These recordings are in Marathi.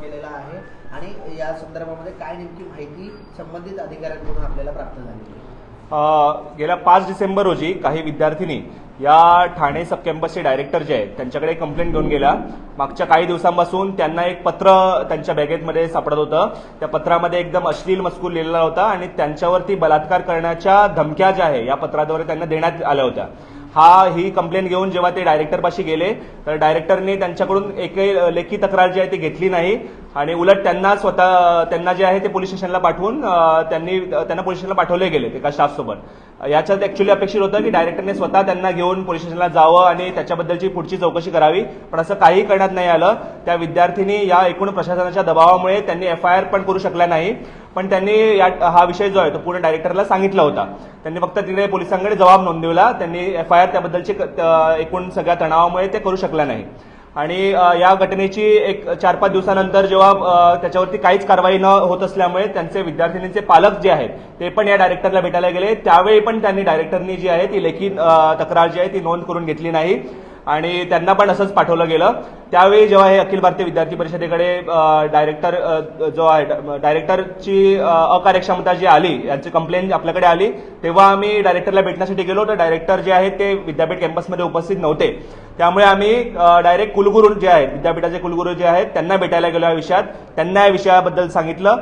केलेला आहे. आणि या संदर्भामध्ये काय नेमकी माहिती संबंधित अधिकाऱ्यांकडून आपल्याला प्राप्त झाली? गेल्या पाच डिसेंबर रोजी काही विद्यार्थिनी या ठाणे सब कॅम्पसचे डायरेक्टर जे आहेत त्यांच्याकडे कंप्लेंट घेऊन गेल्या मागच्या काही दिवसांपासून त्यांना एक पत्र त्यांच्या बॅगेतमध्ये सापडत होतं. त्या पत्रामध्ये एकदम अश्लील मजकूर लिहिलेला होता आणि त्यांच्यावरती बलात्कार करण्याच्या धमक्या ज्या आहे या पत्राद्वारे त्यांना देण्यात आल्या होत्या. हा ही कंप्लेंट घेऊन जेव्हा ते डायरेक्टरपाशी गेले तर डायरेक्टरने त्यांच्याकडून एकही लेखी तक्रार जी आहे ती घेतली नाही. आणि उलट त्यांना स्वतः त्यांना जे आहे ते पोलीस स्टेशनला पाठवून त्यांनी त्यांना पोलीस स्टेशनला पाठवले गेले एका स्टाफसोबत. याच्यात ऍक्च्युली अपेक्षित होतं की डायरेक्टरने स्वतः त्यांना घेऊन पोलीस स्टेशनला जावं आणि त्याच्याबद्दलची पुढची चौकशी करावी. पण असं काही करण्यात नाही आलं. त्या विद्यार्थ्यांनी या एकूण प्रशासनाच्या दबावामुळे त्यांनी एफ आय आर पण करू शकल्या नाही. पण त्यांनी या हा विषय जो आहे तो पूर्ण डायरेक्टरला सांगितला होता. त्यांनी फक्त तिकडे पोलिसांकडे जबाब नोंदवला. त्यांनी एफ आय आर त्याबद्दलची क- एकूण सगळ्या तणावामुळे ते करू शकल्या नाही. आणि या घटनेची एक चार पाच दिवसानंतर जेव्हा त्याच्यावरती काहीच कारवाई न होत असल्यामुळे त्यांचे विद्यार्थिनींचे पालक जे आहेत ते पण या डायरेक्टरला भेटायला गेले. त्यावेळी पण त्यांनी डायरेक्टरनी जी आहे ती लेखी तक्रार जी आहे ती नोंद करून घेतली नाही. आणि त्यांना पण असंच पाठवलं गेलं. त्यावेळी जेव्हा हे अखिल भारतीय विद्यार्थी परिषदेकडे डायरेक्टर जो आहे डायरेक्टरची अकार्यक्षमता जी आली यांची कंप्लेंट आपल्याकडे आली तेव्हा आम्ही डायरेक्टरला भेटण्यासाठी गेलो. तर डायरेक्टर जे आहेत ते विद्यापीठ कॅम्पसमध्ये उपस्थित नव्हते. त्यामुळे आम्ही डायरेक्ट कुलगुरू जे आहेत विद्यापीठाचे कुलगुरू जे आहेत त्यांना भेटायला गेलो या विषयात. त्यांना या विषयाबद्दल सांगितलं.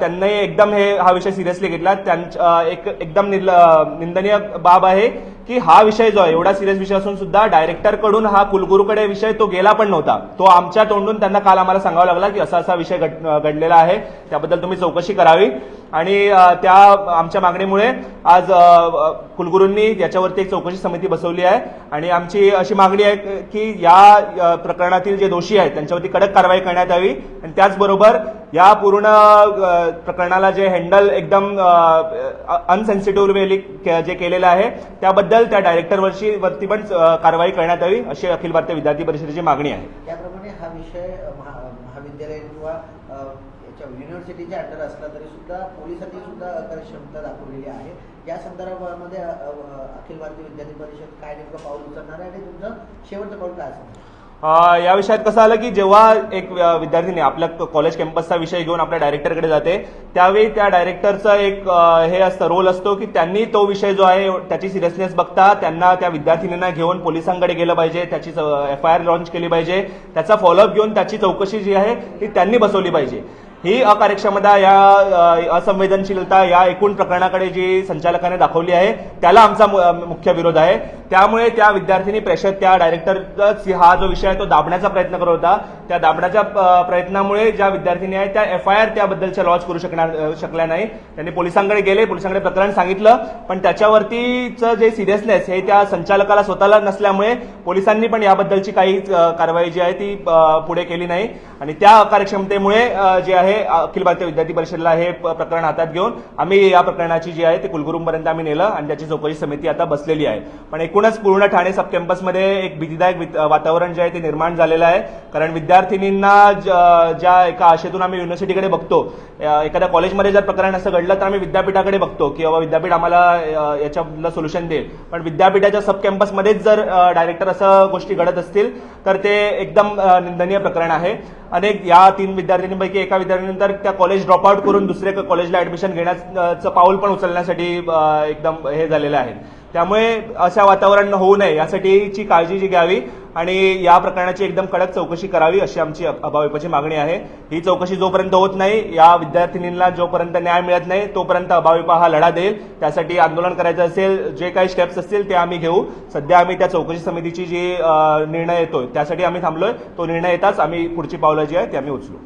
त्यांनी एकदम हे हा विषय सिरियसली घेतला. त्यांच्या एक एकदम निर्ल- निंदनीय बाब आहे. की हा विषय जो आहे एवढा सिरियस विषय असून सुद्धा डायरेक्टरकडून हा कुलगुरूकडे विषय तो गेला पण नव्हता. तो आमच्या तोंडून त्यांना काल आम्हाला सांगावा लागला की असा असा विषय घड- घडलेला आहे. त्याबद्दल तुम्ही चौकशी करावी. आणि त्या आमच्या मागणीमुळे आज कुलगुरूंनी याच्यावरती एक चौकशी समिती बसवली आहे. आणि आमची अशी मागणी आहे की या प्रकरणातील जे दोषी आहेत त्यांच्यावरती कडक कारवाई करण्यात यावी. आणि त्याचबरोबर या पूर्ण प्रकरणाला जे हँडल एकदम अनसेन्सिटिव्ह वेली जे केलेलं आहे त्याबद्दल त्या डायरेक्टरवरची वरती पण कारवाई करण्यात यावी अशी अखिल भारतीय विद्यार्थी परिषदेची मागणी आहे. त्याप्रमाणे हा विषय महाविद्यालय किंवा याच्या युनिव्हर्सिटीच्या अंडर असला तरी सुद्धा पोलिसांनी सुद्धा कार्यक्षमता दाखवलेली आहे. या संदर्भामध्ये अखिल भारतीय विद्यार्थी परिषद काय नेमकं पाऊल उचलणार आहे आणि तुमचं शेवटचं पाऊल काय असणार या विषयात कसं आलं की जेव्हा एक विद्यार्थीने आपल्या कॉलेज कॅम्पसचा विषय घेऊन आपल्या डायरेक्टरकडे जाते त्यावेळी त्या डायरेक्टरचा एक हे असतं रोल असतो की त्यांनी तो विषय जो आहे त्याची सिरियसनेस बघता त्यांना त्या विद्यार्थिनींना घेऊन पोलिसांकडे गेलं पाहिजे त्याची एफ आय आर लॉन्च केली पाहिजे त्याचा फॉलोअप घेऊन त्याची चौकशी जी आहे ती त्यांनी बसवली पाहिजे. ही अकार्यक्षमता या असंवेदनशीलता या एकूण प्रकरणाकडे जी संचालकाने दाखवली आहे त्याला आमचा मुख्य विरोध आहे. त्यामुळे त्या विद्यार्थिनी प्रेशर त्या डायरेक्टरच हा जो विषय आहे तो दाबण्याचा प्रयत्न करत होता. त्या दाबण्याच्या प्रयत्नामुळे ज्या विद्यार्थिनी आहेत त्या एफ आय आर त्याबद्दलच्या लॉन्च करू शकणार शकल्या नाही त्यांनी पोलिसांकडे गेले पोलिसांकडे प्रकरण सांगितलं पण त्याच्यावरतीचं जे सिरियसनेस हे त्या संचालकाला स्वतःला नसल्यामुळे पोलिसांनी पण याबद्दलची काही कारवाई जी आहे ती पुढे केली नाही. आणि त्या अकार्यक्षमतेमुळे जे आहे अखिल भारतीय विद्यार्थी परिषदेला हे प्रकरण हातात घेऊन आम्ही या प्रकरणाची जी आहे ती कुलगुरूंपर्यंत आम्ही नेलं आणि त्याची चौकशी समिती आता बसलेली आहे. पण एकूण एकूणच पूर्ण ठाणे सब कॅम्पसमध्ये एक भीतीदायक वातावरण जे आहे ते निर्माण झालेलं आहे. कारण विद्यार्थिनींना ज्या एका आशेतून आम्ही युनिव्हर्सिटीकडे बघतो एखाद्या कॉलेजमध्ये जर प्रकरण असं घडलं तर आम्ही विद्यापीठाकडे बघतो की बाबा विद्यापीठ आम्हाला अ, याच्याबद्दल सोल्युशन देईल. पण विद्यापीठाच्या सब कॅम्पसमध्येच जर डायरेक्टर असं गोष्टी घडत असतील तर ते एकदम निंदनीय प्रकरण आहे. अनेक या तीन विद्यार्थिनींपैकी एका विद्यार्थ्यानंतर त्या कॉलेज ड्रॉपआउट करून दुसऱ्या कॉलेजला ऍडमिशन घेण्याचं पाऊल पण उचलण्यासाठी एकदम हे झालेलं आहे. त्यामुळे अशा वातावरण होऊ नये यासाठीची काळजी जी घ्यावी आणि या प्रकरणाची एकदम कडक चौकशी करावी अशी आमची अभाविपची मागणी आहे. ही चौकशी जोपर्यंत होत नाही या विद्यार्थिनींना जोपर्यंत न्याय मिळत नाही तोपर्यंत अभाविपा हा लढा देईल. त्यासाठी आंदोलन करायचं असेल जे काही स्टेप्स असतील ते आम्ही घेऊ. सध्या आम्ही त्या चौकशी समितीची जी निर्णय येतोय त्यासाठी आम्ही थांबलोय. तो निर्णय येताच आम्ही पुढची पावलं जी आहे ती आम्ही उचलू.